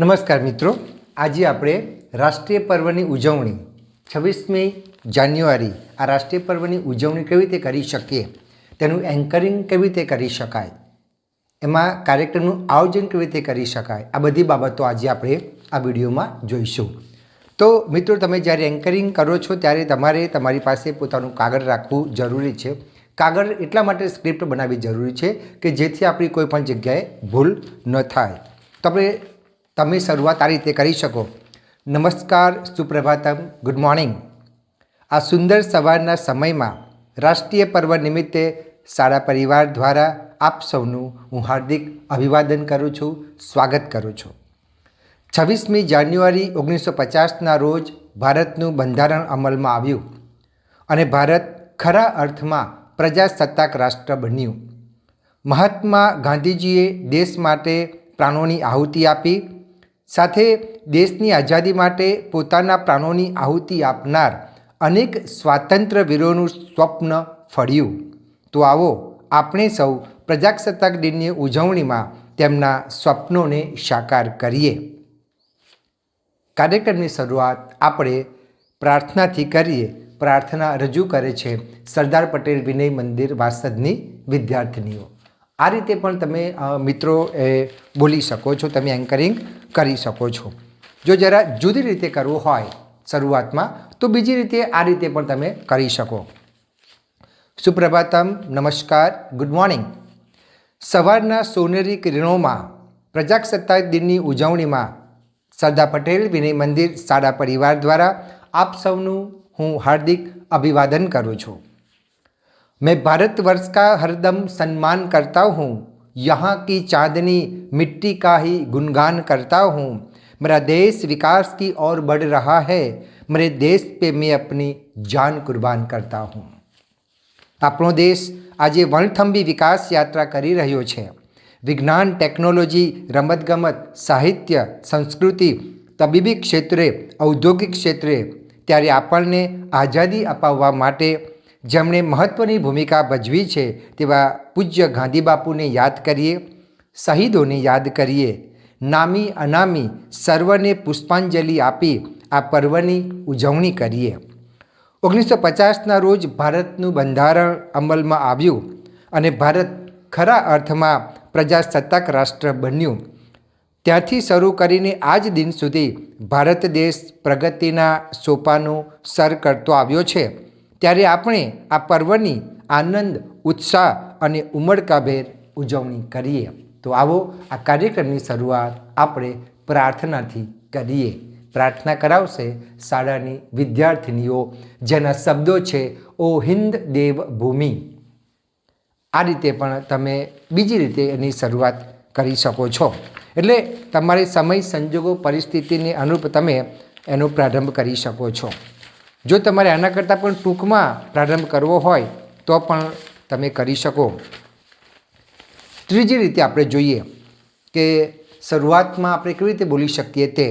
નમસ્કાર મિત્રો. આજે આપણે રાષ્ટ્રીય પર્વની ઉજવણી છવ્વીસમી જાન્યુઆરી આ રાષ્ટ્રીય પર્વની ઉજવણી કેવી રીતે કરી શકીએ? તેનું એન્કરિંગ કેવી રીતે કરી શકાય? એમાં કાર્યક્રમનું આયોજન કેવી રીતે કરી શકાય? આ બધી બાબતો આજે આપણે આ વિડીયોમાં જોઈશું. તો મિત્રો, તમે જ્યારે એન્કરિંગ કરો છો, ત્યારે તમારે તમારી પાસે પોતાનું કાગળ રાખવું જરૂરી છે. કાગળ એટલા માટે સ્ક્રિપ્ટ બનાવવી જરૂરી છે કે જેથી આપણી કોઈ પણ જગ્યાએ ભૂલ ન થાય. તો આપણે તમે શરૂઆત આ રીતે કરી શકો. નમસ્કાર, સુપ્રભાતમ. ગુડ મોર્નિંગ આ સુંદર સવારના સમયમાં રાષ્ટ્રીય પર્વ નિમિત્તે સારા પરિવાર દ્વારા આપ સૌનું હું હાર્દિક અભિવાદન કરું છું, સ્વાગત કરું છું. છવ્વીસમી જાન્યુઆરી ઓગણીસો પચાસના રોજ ભારતનું બંધારણ અમલમાં આવ્યું અને ભારત ખરા અર્થમાં પ્રજાસત્તાક રાષ્ટ્ર બન્યું. મહાત્મા ગાંધીજીએ દેશ માટે પ્રાણોની આહુતિ આપી સાથે દેશની આઝાદી માટે પોતાના પ્રાણોની આહુતિ આપનાર અનેક સ્વાતંત્ર્ય વીરોનું સ્વપ્ન ફળ્યું. તો આવો આપણે સૌ પ્રજાસત્તાક દિનની ઉજવણીમાં તેમના સ્વપ્નોને સાકાર કરીએ. કાર્યક્રમની શરૂઆત આપણે પ્રાર્થનાથી કરીએ. પ્રાર્થના રજૂ કરે છે સરદાર પટેલ વિનય મંદિર વાસદની વિદ્યાર્થીનીઓ. આ રીતે પણ તમે મિત્રો, એ બોલી શકો છો. તમે એન્કરિંગ કરી શકો છો. જો જરા જુદી રીતે કરવું હોય શરૂઆતમાં, તો બીજી રીતે આ રીતે પણ તમે કરી શકો. સુપ્રભાતમ, નમસ્કાર, ગુડ મોર્નિંગ. સવારના સોનેરી કિરણોમાં પ્રજાસત્તાક દિનની ઉજવણીમાં સરદાર પટેલ વિનય મંદિર શાળા પરિવાર દ્વારા આપ સૌનું હું હાર્દિક અભિવાદન કરું છું. મેં ભારત વર્ષ કા હરદમ સન્માન કરતા હું यहाँ की चांदनी मिट्टी का ही गुणगान करता हूँ मेरा देश विकास की ओर बढ़ रहा है मेरे देश पे मैं अपनी जान कुर्बान करता हूँ આપણો દેશ આજે વણથંભી વિકાસ યાત્રા કરી રહ્યો છે વિજ્ઞાન ટેકનોલોજી રમતગમત સાહિત્ય સંસ્કૃતિ તબીબી ક્ષેત્રે ઔદ્યોગિક ક્ષેત્રે ત્યારે આપણને આઝાદી અપાવવા માટે જેમણે મહત્ત્વની ભૂમિકા ભજવી છે તેવા પૂજ્ય ગાંધી બાપુને યાદ કરીએ, શહીદોને યાદ કરીએ. નામી અનામી સર્વને પુષ્પાંજલિ આપી આ પર્વની ઉજવણી કરીએ. ઓગણીસો પચાસના રોજ ભારતનું બંધારણ અમલમાં આવ્યું અને ભારત ખરા અર્થમાં પ્રજાસત્તાક રાષ્ટ્ર બન્યું. ત્યાંથી શરૂ કરીને આજ દિન સુધી ભારત દેશ પ્રગતિના સોપાનું સર કરતો આવ્યો છે. ત્યારે આપણે આ પર્વની આનંદ, ઉત્સાહ અને ઉમળકાભેર ઉજવણી કરીએ. તો આવો આ કાર્યક્રમની શરૂઆત આપણે પ્રાર્થનાથી કરીએ. પ્રાર્થના કરાવશે શાળાની વિદ્યાર્થીનીઓ, જેના શબ્દો છે, ઓ હિન્દ દેવ ભૂમિ આ રીતે પણ તમે બીજી રીતે એની શરૂઆત કરી શકો છો. એટલે તમારે સમય, સંજોગો, પરિસ્થિતિને અનુરૂપ તમે એનો પ્રારંભ કરી શકો છો. જો તમારે આના કરતાં પણ ટૂંકમાં પ્રારંભ કરવો હોય, તો પણ તમે કરી શકો. ત્રીજી રીતે આપણે જોઈએ કે શરૂઆતમાં આપણે કેવી રીતે બોલી શકીએ તે.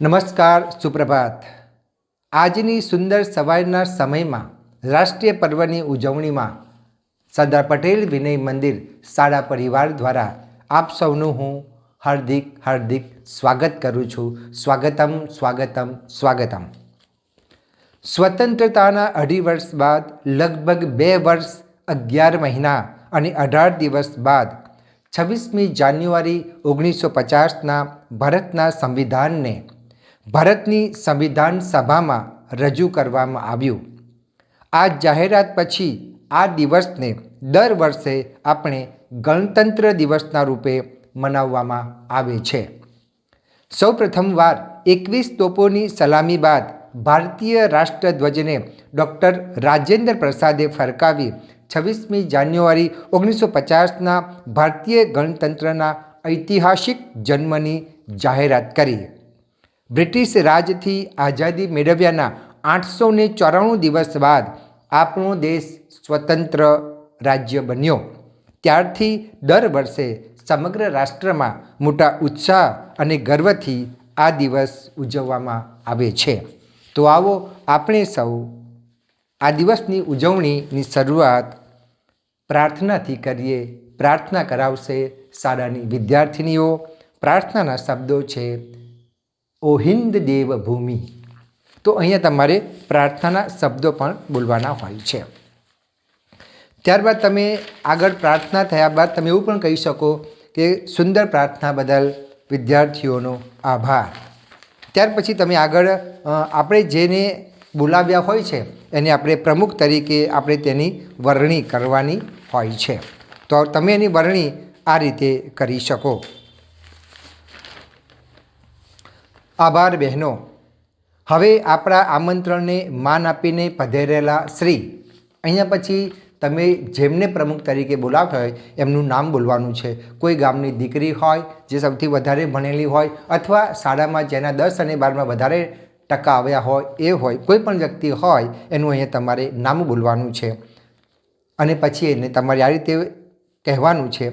નમસ્કાર, સુપ્રભાત. આજની સુંદર સવારના સમયમાં રાષ્ટ્રીય પર્વની ઉજવણીમાં સરદાર પટેલ વિનય મંદિર શાળા પરિવાર દ્વારા આપ સૌનું હું હાર્દિક હાર્દિક સ્વાગત કરું છું. સ્વાગતમ સ્વાગતમ સ્વાગતમ. સ્વતંત્રતાના અઢી વર્ષ બાદ, લગભગ બે વર્ષ અગિયાર મહિના અને અઢાર દિવસ બાદ, છવ્વીસમી જાન્યુઆરી ઓગણીસો પચાસના ભારતના સંવિધાનને ભારતની સંવિધાન સભામાં રજૂ કરવામાં આવ્યું. આ જાહેરાત પછી આ દિવસને દર વર્ષે આપણે ગણતંત્ર દિવસના રૂપે મનાવવામાં આવે છે. સૌ પ્રથમવાર એકવીસ તોપોની સલામી બાદ ભારતીય રાષ્ટ્રધ્વજને ડૉક્ટર રાજેન્દ્ર પ્રસાદે ફરકાવી છવ્વીસમી જાન્યુઆરી ઓગણીસો પચાસના ભારતીય ગણતંત્રના ઐતિહાસિક જન્મની જાહેરાત કરી. બ્રિટિશ રાજથી આઝાદી મેળવ્યાના આઠસો ને ચોરાણું દિવસ બાદ આપણો દેશ સ્વતંત્ર રાજ્ય બન્યો. ત્યારથી દર વર્ષે સમગ્ર રાષ્ટ્રમાં મોટા ઉત્સાહ અને ગર્વથી આ દિવસ ઉજવવામાં આવે છે. તો આવો આપણે સૌ આ દિવસની ઉજવણીની શરૂઆત પ્રાર્થનાથી કરીએ. પ્રાર્થના કરાવશે શાળાની વિદ્યાર્થિનીઓ. પ્રાર્થનાના શબ્દો છે, ઓ હિન્દ દેવ ભૂમિ તો અહીંયા તમારે પ્રાર્થનાના શબ્દો પણ બોલવાના હોય છે. ત્યારબાદ તમે આગળ પ્રાર્થના થયા બાદ તમે એવું પણ કહી શકો કે સુંદર પ્રાર્થના બદલ વિદ્યાર્થીઓનો આભાર. ત્યાર પછી તમે આગળ આપણે જેને બોલાવ્યા હોય છે, એને આપણે પ્રમુખ તરીકે આપણે તેની વરણી કરવાની હોય છે. તો તમે એની વરણી આ રીતે કરી શકો. આભાર બહેનો. હવે આપણા આમંત્રણને માન આપીને પધેરેલા શ્રી. અહીંયા પછી તમે જેમને પ્રમુખ તરીકે બોલાવતા હોય, એમનું નામ બોલવાનું છે. કોઈ ગામની દીકરી હોય, જે સૌથી વધારે ભણેલી હોય, અથવા શાળામાં જેના દસ અને બારમાં વધારે ટકા આવ્યા હોય, એ હોય, કોઈ પણ વ્યક્તિ હોય, એનું અહીંયા તમારે નામ બોલવાનું છે. અને પછી એને તમારે આ રીતે કહેવાનું છે.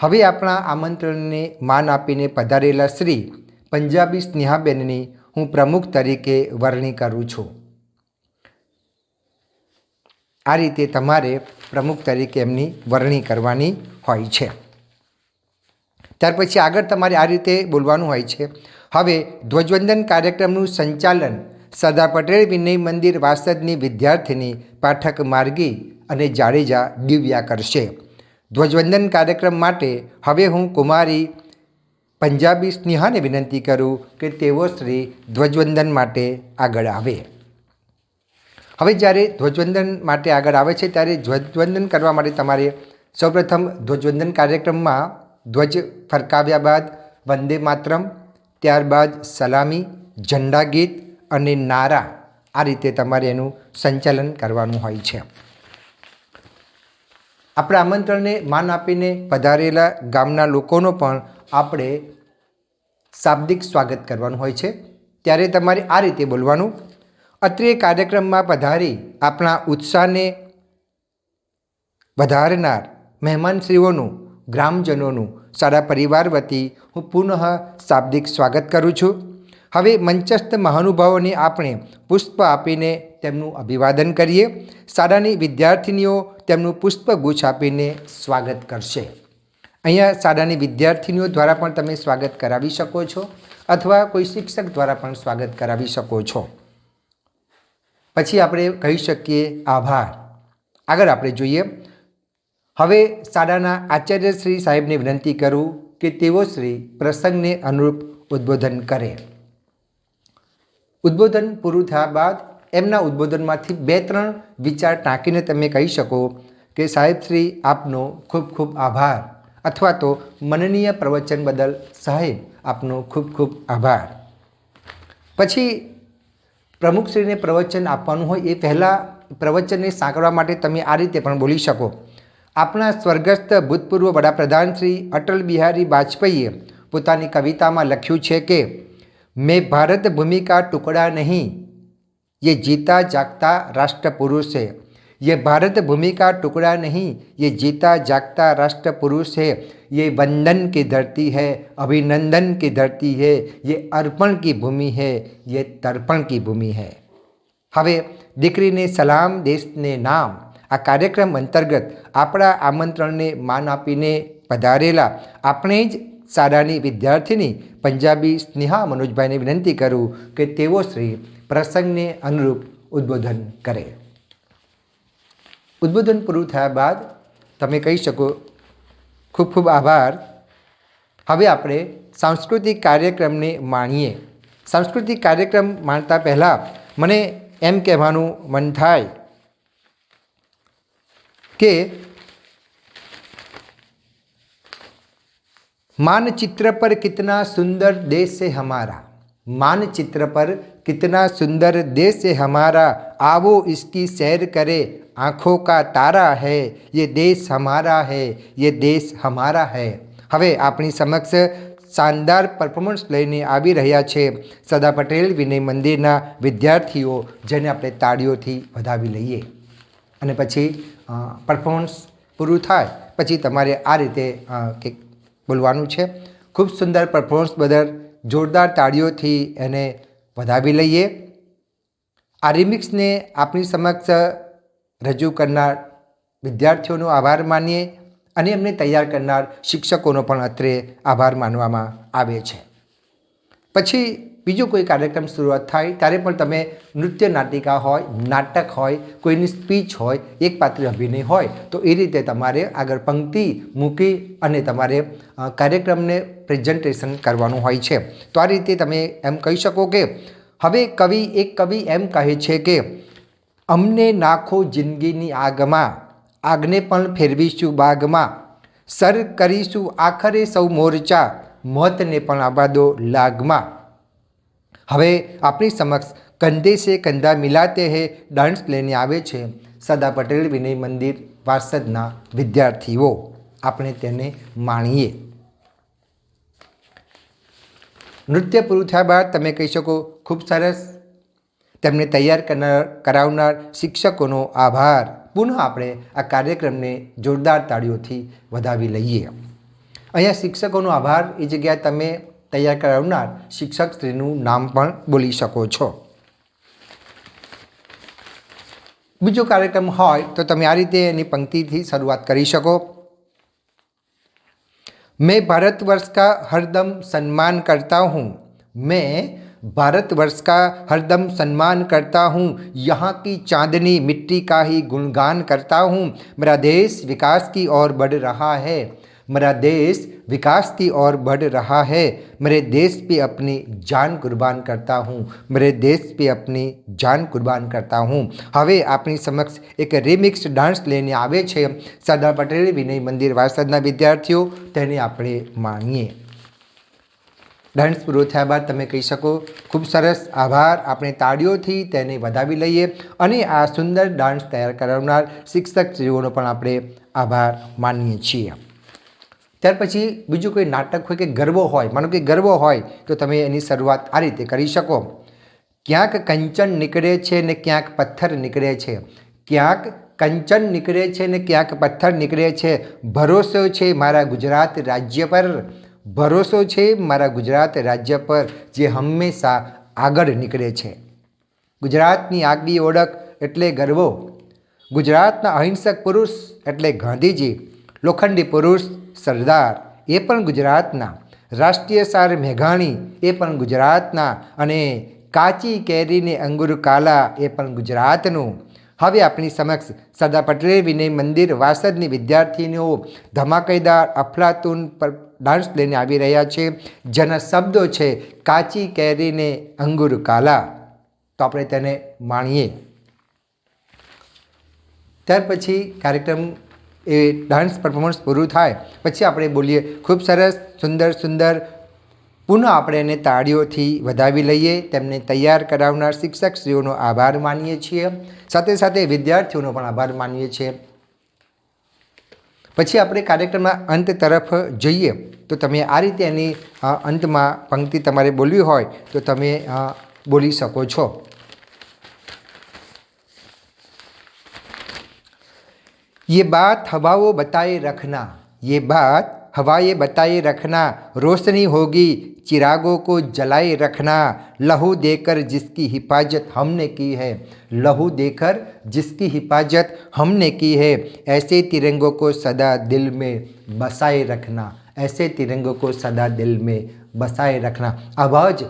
હવે આપણા આમંત્રણને માન આપીને પધારેલા શ્રી પંજાબી સ્નેહાબેનની હું પ્રમુખ તરીકે વરણી કરું છું. આ રીતે તમારે પ્રમુખ તરીકે એમની વરણી કરવાની હોય છે. ત્યાર પછી આગળ તમારે આ રીતે બોલવાનું હોય છે. હવે ધ્વજવંદન કાર્યક્રમનું સંચાલન સરદાર પટેલ વિનય મંદિર વાસદની વિદ્યાર્થીની પાઠક માર્ગી અને જાડેજા દિવ્યા કરશે. ધ્વજવંદન કાર્યક્રમ માટે હવે હું કુમારી પંજાબી સ્નેહાને વિનંતી કરું કે તેઓ શ્રી ધ્વજવંદન માટે આગળ આવે. હવે જ્યારે ધ્વજવંદન માટે આગળ આવે છે, ત્યારે ધ્વજવંદન કરવા માટે તમારે સૌપ્રથમ ધ્વજવંદન કાર્યક્રમમાં ધ્વજ ફરકાવ્યા બાદ વંદે માતરમ, ત્યારબાદ સલામી, ઝંડા ગીત અને નારા આ રીતે તમારે એનું સંચાલન કરવાનું હોય છે. આપણા આમંત્રણને માન આપીને પધારેલા ગામના લોકોનો પણ આપણે શાબ્દિક સ્વાગત કરવાનું હોય છે. ત્યારે તમારે આ રીતે બોલવાનું અત્રે કાર્યક્રમમાં પધારી આપણા ઉત્સાહને વધારનાર મહેમાનશ્રીઓનું, ગ્રામજનોનું, સારા પરિવાર વતી હું પુનઃ શાબ્દિક સ્વાગત કરું છું. હવે મંચસ્થ મહાનુભાવોને આપણે પુષ્પ આપીને તેમનું અભિવાદન કરીએ. શાળાની વિદ્યાર્થિનીઓ તેમનું પુષ્પગુચ્છ આપીને સ્વાગત કરશે. અહીંયા શાળાની વિદ્યાર્થિનીઓ દ્વારા પણ તમે સ્વાગત કરાવી શકો છો અથવા કોઈ શિક્ષક દ્વારા પણ સ્વાગત કરાવી શકો છો. પછી આપણે કહી શકીએ આભાર. આગળ આપણે જોઈએ. હવે શાળાના આચાર્ય શ્રી સાહેબને વિનંતી કરું કે તેઓ શ્રી પ્રસંગને અનુરૂપ ઉદ્બોધન કરે. ઉદ્બોધન પૂરું થયા બાદ એમના ઉદ્બોધનમાંથી બે ત્રણ વિચાર ટાંકીને તમે કહી શકો કે સાહેબ શ્રી આપનો ખૂબ ખૂબ આભાર અથવા તો મનનીય પ્રવચન બદલ સાહેબ આપનો ખૂબ ખૂબ આભાર. પછી પ્રમુખશ્રીને પ્રવચન આપવાનું હોય એ પહેલાં પ્રવચનને સાંકળવા માટે તમે આ રીતે પણ બોલી શકો આપણા સ્વર્ગસ્થ ભૂતપૂર્વ વડાપ્રધાન શ્રી અટલ બિહારી વાજપેયીએ પોતાની કવિતામાં લખ્યું છે કે મેં ભારત ભૂમિ કા ટુકડા નહીં ये जीता जागता राष्ट्र पुरुष है ये भारत भूमि का टुकड़ा नहीं ये जीता जागता राष्ट्र पुरुष है ये वंदन की धरती है अभिनंदन की धरती है ये अर्पण की भूमि है ये तर्पण की भूमि है હવે દીકરીને સલામ દેશને નામ આ કાર્યક્રમ અંતર્ગત આપણા આમંત્રણને માન આપીને પધારેલા આપણે જ શાળાની વિદ્યાર્થીની પંજાબી સ્નેહા મનોજભાઈને વિનંતી કરું કે તેઓ શ્રી પ્રસંગને અનુરૂપ ઉદ્બોધન કરે ઉદ્બોધન પૂરું થયા બાદ તમે કહી શકો ખૂબ ખૂબ આભાર હવે આપણે સાંસ્કૃતિક કાર્યક્રમને માણીએ સાંસ્કૃતિક કાર્યક્રમ માણતા પહેલાં મને એમ કહેવાનું મન થાય કે मानचित्र पर कितना सुंदर देश है हमारा मानचित्र पर कितना सुंदर देश है हमारा आओ इसकी सैर करे આંખો કા તારા હૈ, યે દેશ હમારા હૈ, યે દેશ હમારા હૈ. હવે આપણી સમક્ષ શાનદાર પરફોર્મન્સ લઈને આવી રહ્યા છે સદા પટેલ વિનય મંદિરના વિદ્યાર્થીઓ, જેને આપણે તાળીઓથી વધાવી લઈએ. અને પછી પરફોર્મન્સ પૂરું થાય, પછી તમારે આ રીતે કંઈક બોલવાનું છે. ખૂબ સુંદર પરફોર્મન્સ બદલ જોરદાર તાળીઓથી એને વધાવી લઈએ. આ રિમિક્સને આપણી સમક્ષ રજૂ કરનાર વિદ્યાર્થીઓનો આભાર માનીએ અને એમને તૈયાર કરનાર શિક્ષકોનો પણ અત્રે આભાર માનવામાં આવે છે. પછી બીજો કોઈ કાર્યક્રમ શરૂઆત થાય ત્યારે પણ તમે નૃત્ય નાટિકા હોય, નાટક હોય, કોઈની સ્પીચ હોય, એક પાત્ર અભિનય હોય, તો એ રીતે તમારે આગળ પંક્તિ મૂકી અને તમારે કાર્યક્રમને પ્રેઝન્ટેશન કરવાનું હોય છે. તો આ રીતે તમે એમ કહી શકો કે, હવે કવિ એક કવિ એમ કહે છે કે અમને નાખો જિંદગીની આગમાં, આગને પણ ફેરવીશું બાગમાં. સર, કરીશું આખરે સૌ મોરચા, મોતને પણ આબાદો લાગમાં. હવે આપણી સમક્ષ કંધે સે કંધા મિલાતે હે ડાન્સ લઈને આવે છે. સરદાર પટેલ વિનય મંદિર, વારસદના વિદ્યાર્થીઓ, આપણે તેને માણીએ. નૃત્ય પૂરું થયા બાદ તમે કહી શકો, ખૂબ સરસ. તેમને તૈયાર કરનાર કરાવનાર શિક્ષકોનો આભાર. પુનઃ આપણે આ કાર્યક્રમને જોરદાર તાળીઓથી વધાવી લઈએ. અહીંયા શિક્ષકોનો આભાર. એ જગ્યાએ તમે તૈયાર કરાવનાર શિક્ષક સ્ત્રીનું નામ પણ બોલી શકો છો. બીજો કાર્યક્રમ હોય તો તમે આ રીતે એની પંક્તિથી શરૂઆત કરી શકો. મેં ભારત વર્ષ કા હરદમ સન્માન કરતા હું. મેં भारतवर्ष का हरदम सम्मान करता हूँ यहाँ की चांदनी मिट्टी का ही गुणगान करता हूँ मेरा देश विकास की ओर बढ़ रहा है मेरा देश विकास की ओर बढ़ रहा है मेरे देश पे अपनी जान कुर्बान करता हूँ मेरे देश पे अपनी જાન કુરબાન કરતા હું હવે આપણી સમક્ષ એક રિમિક્સ ડાન્સ લઈને આવે છે સરદાર પટેલ વિનય મંદિર વારસદના વિદ્યાર્થીઓ તેને આપણે માણીએ ડાન્સ પૂરો થયા બાદ તમે કહી શકો, ખૂબ સરસ આભાર. આપણે તાળીઓથી તેને વધાવી લઈએ અને આ સુંદર ડાન્સ તૈયાર કરાવનાર શિક્ષક શ્રીઓનો પણ આપણે આભાર માનીએ છીએ. ત્યાર પછી બીજું કોઈ નાટક હોય કે ગરબો હોય, માનો કે ગરબો હોય, તો તમે એની શરૂઆત આ રીતે કરી શકો. ક્યાંક કંચન નીકળે છે ને ક્યાંક પથ્થર નીકળે છે. ક્યાંક કંચન નીકળે છે ને ક્યાંક પથ્થર નીકળે છે. ભરોસો છે મારા ગુજરાત રાજ્ય પર. ભરોસો છે મારા ગુજરાત રાજ્ય પર જે હંમેશા આગળ નીકળે છે. ગુજરાતની આગવી ઓળખ એટલે ગર્વો. ગુજરાતના અહિંસક પુરુષ એટલે ગાંધીજી. લોખંડી પુરુષ સરદાર. એ પણ ગુજરાતના. રાષ્ટ્રીય સાર મેઘાણી. એ પણ ગુજરાતના. અને કાચી કેરીને અંગુર કાલા એ પણ ગુજરાતનું. હવે આપણી સમક્ષ સરદાર પટેલ વિનય મંદિર વાસદની વિદ્યાર્થીનીઓ ધમાકેદાર, અફલાતુન પર ડાન્સ લઈને આવી રહ્યા છે. જેના શબ્દો છે, કાચી કેરીને અંગુર કાલા. તો આપણે તેને માણીએ. ત્યાર પછી કાર્યક્રમ એ ડાન્સ પરફોર્મન્સ પૂરું થાય. પછી આપણે બોલીએ, ખૂબ સરસ, સુંદર સુંદર. પુનઃ આપણે એને તાળીઓથી વધાવી લઈએ. તેમને તૈયાર કરાવનાર શિક્ષકશ્રીઓનો આભાર માનીએ છીએ. સાથે સાથે વિદ્યાર્થીઓનો પણ આભાર માનીએ છીએ. પછી આપણે કાર્યક્રમના અંત તરફ જઈએ તો તમે આ રીતે એની અ, અંતમાં પંક્તિ તમારે બોલવી હોય તો તમે અ, બોલી શકો છો ये बात हवाओं बताए रखना ये बात हवाएं बताए रखना रोशनी होगी चिरागों को जलाए रखना लहू देकर जिसकी हिफाजत हमने की है लहू देकर जिसकी हिफाजत हमने की है ऐसे तिरंगों को सदा दिल में बसाए रखना ऐसे तिरंगों को सदा दिल में બસાઈ રખના અવાજ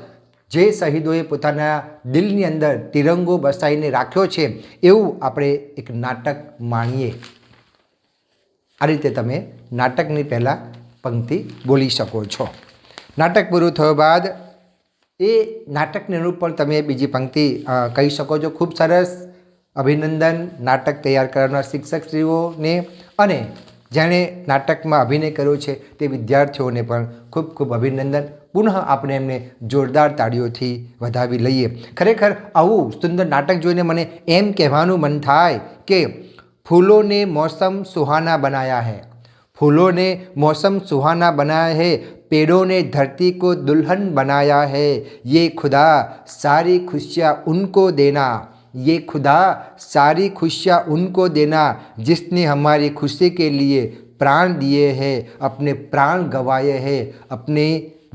જે શહીદોએ પોતાના દિલની અંદર તિરંગો બસાઈને રાખ્યો છે એવું આપણે એક નાટક માણીએ આ રીતે તમે નાટકની પહેલાં પંક્તિ બોલી શકો છો. નાટક પૂરું થયો બાદ એ નાટકને પણ તમે બીજી પંક્તિ કહી શકો છો. ખૂબ સરસ અભિનંદન નાટક તૈયાર કરનાર શિક્ષકશ્રીઓને અને જેણે નાટકમાં અભિનય કર્યો છે તે વિદ્યાર્થીઓને પણ ખૂબ ખૂબ અભિનંદન. પુનઃ આપણે એમને જોરદાર તાળીઓથી વધાવી લઈએ. ખરેખર આવું સુંદર નાટક જોઈને મને એમ કહેવાનું મન થાય કે फूलों ने मौसम सुहाना बनाया है फूलों ने मौसम सुहाना बनाया है पेड़ों ने धरती को दुल्हन बनाया है ये खुदा सारी खुशियाँ उनको देना ये खुदा सारी खुशियाँ उनको देना जिसने हमारी खुशी के लिए प्राण दिए हैं अपने प्राण गंवाए हैं अपने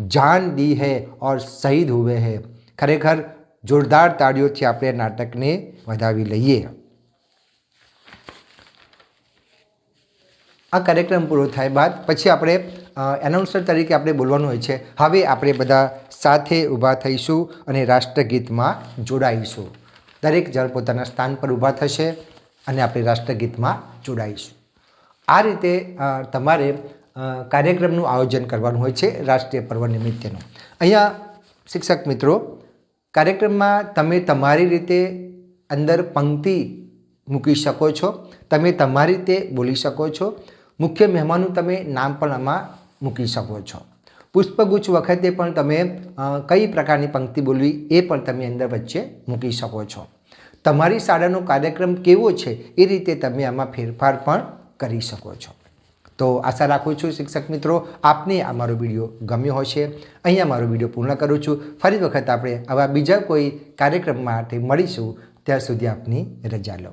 जान दी है और शहीद हुए हैं ખરેખર જોરદાર તાળીઓથી આપણે નાટકને વધાવી લઈએ આ કાર્યક્રમ પૂરો થાય બાદ પછી આપણે એનાઉન્સર તરીકે આપણે બોલવાનું હોય છે. હવે આપણે બધા સાથે ઊભા થઈશું અને રાષ્ટ્રગીતમાં જોડાઈશું. દરેક જણ પોતાના સ્થાન પર ઊભા થશે અને આપણે રાષ્ટ્રગીતમાં જોડાઈશું. આ રીતે તમારે કાર્યક્રમનું આયોજન કરવાનું હોય છે રાષ્ટ્રીય પર્વ નિમિત્તેનું. અહીંયા શિક્ષક મિત્રો, કાર્યક્રમમાં તમે તમારી રીતે અંદર પંક્તિ મૂકી શકો છો. તમે તમારી રીતે બોલી શકો છો. મુખ્ય મહેમાનનું તમે નામ પણ આમાં મૂકી શકો છો. પુષ્પગુચ્છ વખતે પણ તમે કઈ પ્રકારની પંક્તિ બોલવી એ પણ તમે અંદર વચ્ચે મૂકી શકો છો. તમારી શાળાનો કાર્યક્રમ કેવો છે એ રીતે તમે આમાં ફેરફાર પણ કરી શકો છો. તો આશા રાખું છું શિક્ષક મિત્રો, આપને આ મારો વીડિયો ગમ્યો હશે. અહીંયા મારો વીડિયો પૂર્ણ કરું છું. ફરી વખત આપણે આવા બીજા કોઈ કાર્યક્રમ માટે મળીશું. ત્યાં સુધી આપની રજા લો.